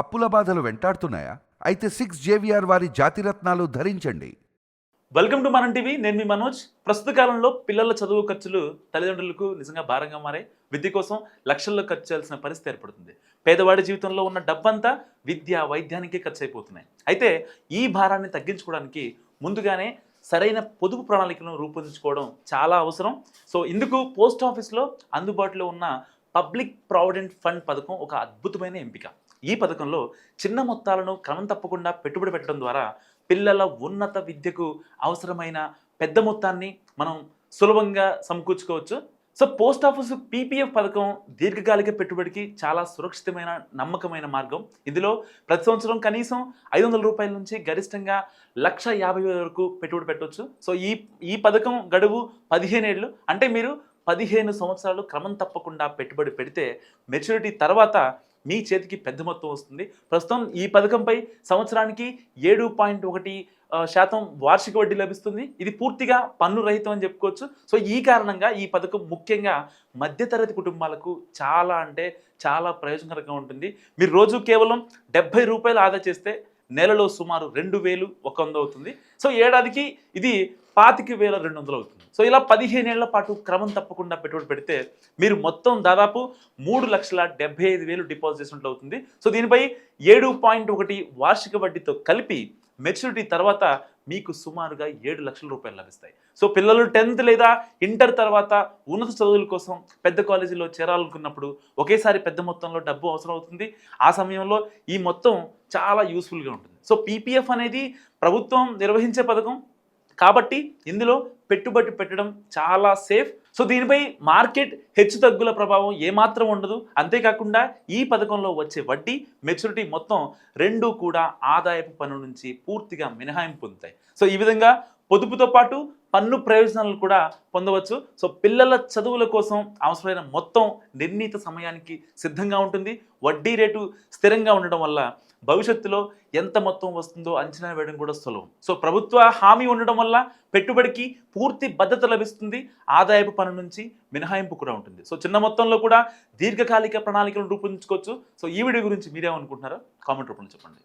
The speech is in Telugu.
అప్పుల బాధలు వెంటాడుతున్నాయా? అయితే సిక్స్ జేవిఆర్ వారి జాతిరత్నాలు ధరించండి. Welcome to Manam TV. నేను మీ మనోజ్. ప్రస్తుత కాలంలో పిల్లల చదువు ఖర్చులు తల్లిదండ్రులకు నిజంగా భారంగా మారే విద్య కోసం లక్షల్లో ఖర్చు చేయాల్సిన పరిస్థితి ఏర్పడుతుంది. పేదవాడి జీవితంలో ఉన్న డబ్బంతా విద్య వైద్యానికి ఖర్చు అయిపోతున్నాయి అయితే ఈ భారాన్ని తగ్గించుకోవడానికి ముందుగానే సరైన పొదుపు ప్రణాళికను రూపొందించుకోవడం చాలా అవసరం. సో ఇందుకు పోస్ట్ ఆఫీస్లో అందుబాటులో ఉన్న పబ్లిక్ ప్రావిడెంట్ ఫండ్ పథకం ఒక అద్భుతమైన ఎంపిక. ఈ పథకంలో చిన్న మొత్తాలను క్రమం తప్పకుండా పెట్టుబడి పెట్టడం ద్వారా పిల్లల ఉన్నత విద్యకు అవసరమైన పెద్ద మొత్తాన్ని మనం సులభంగా సమకూర్చుకోవచ్చు. సో పోస్ట్ ఆఫీస్ పీపీఎఫ్ పథకం దీర్ఘకాలిక పెట్టుబడికి చాలా సురక్షితమైన నమ్మకమైన మార్గం. ఇందులో ప్రతి సంవత్సరం కనీసం ఐదు వందల రూపాయల నుంచి గరిష్టంగా లక్ష యాభై వేల వరకు పెట్టుబడి పెట్టవచ్చు సో ఈ ఈ పథకం గడువు పదిహేను ఏళ్ళు. అంటే మీరు పదిహేను సంవత్సరాలు క్రమం తప్పకుండా పెట్టుబడి పెడితే మెచ్యూరిటీ తర్వాత మీ చేతికి పెద్ద మొత్తం వస్తుంది. ప్రస్తుతం ఈ పథకంపై సంవత్సరానికి ఏడు పాయింట్ ఒకటి శాతం వార్షిక వడ్డీ లభిస్తుంది. ఇది పూర్తిగా పన్ను రహితం అని చెప్పుకోవచ్చు. సో ఈ కారణంగా ఈ పథకం ముఖ్యంగా మధ్యతరగతి కుటుంబాలకు చాలా అంటే చాలా ప్రయోజనకరంగా ఉంటుంది. మీరు రోజు కేవలం డెబ్బై రూపాయలు ఆదా చేస్తే నెలలో సుమారు రెండు వేలు ఒక వంద అవుతుంది. సో ఏడాదికి ఇది పాతిక వేల రెండు వందలు అవుతుంది. సో ఇలా పదిహేనేళ్ళ పాటు క్రమం తప్పకుండా పెట్టుబడి పెడితే మీరు మొత్తం దాదాపు మూడు లక్షల డెబ్బై ఐదు వేలు డిపాజిట్ చేసినట్లు అవుతుంది. సో దీనిపై ఏడు పాయింట్ ఒకటి వార్షిక వడ్డీతో కలిపి మెచ్యూరిటీ తర్వాత మీకు సుమారుగా ఏడు లక్షల రూపాయలు లభిస్తాయి. సో పిల్లలు టెన్త్ లేదా ఇంటర్ తర్వాత ఉన్నత చదువుల కోసం పెద్ద కాలేజీలో చేరాలనుకున్నప్పుడు ఒకేసారి పెద్ద మొత్తంలో డబ్బు అవసరం అవుతుంది. ఆ సమయంలో ఈ మొత్తం చాలా యూస్ఫుల్గా ఉంటుంది. సో పీపీఎఫ్ అనేది ప్రభుత్వం నిర్వహించే పథకం. కాబట్టి ఇందులో పెట్టుబడి పెట్టడం చాలా సేఫ్ సో దీనిపై మార్కెట్ హెచ్చు తగ్గుల ప్రభావం ఏమాత్రం ఉండదు. అంతేకాకుండా ఈ పథకంలో వచ్చే వడ్డీ మెచ్యూరిటీ మొత్తం రెండు కూడా ఆదాయపు పన్ను నుంచి పూర్తిగా మినహాయింపు పొందుతాయి. సో ఈ విధంగా పొదుపుతో పాటు పన్ను ప్రయోజనాలను కూడా పొందవచ్చు. సో పిల్లల చదువుల కోసం అవసరమైన మొత్తం నిర్ణీత సమయానికి సిద్ధంగా ఉంటుంది. వడ్డీ రేటు స్థిరంగా ఉండడం వల్ల భవిష్యత్తులో ఎంత మొత్తం వస్తుందో అంచనా వేయడం కూడా సులభం. సో ప్రభుత్వ హామీ ఉండడం వల్ల పెట్టుబడికి పూర్తి భద్రత లభిస్తుంది. ఆదాయపు పన్ను నుంచి మినహాయింపు కూడా ఉంటుంది. సో చిన్న మొత్తంలో కూడా దీర్ఘకాలిక ప్రణాళికలను రూపొందించుకోవచ్చు. సో ఈ వీడియో గురించి మీరేమనుకుంటున్నారో కామెంట్ రూపంలో చెప్పండి.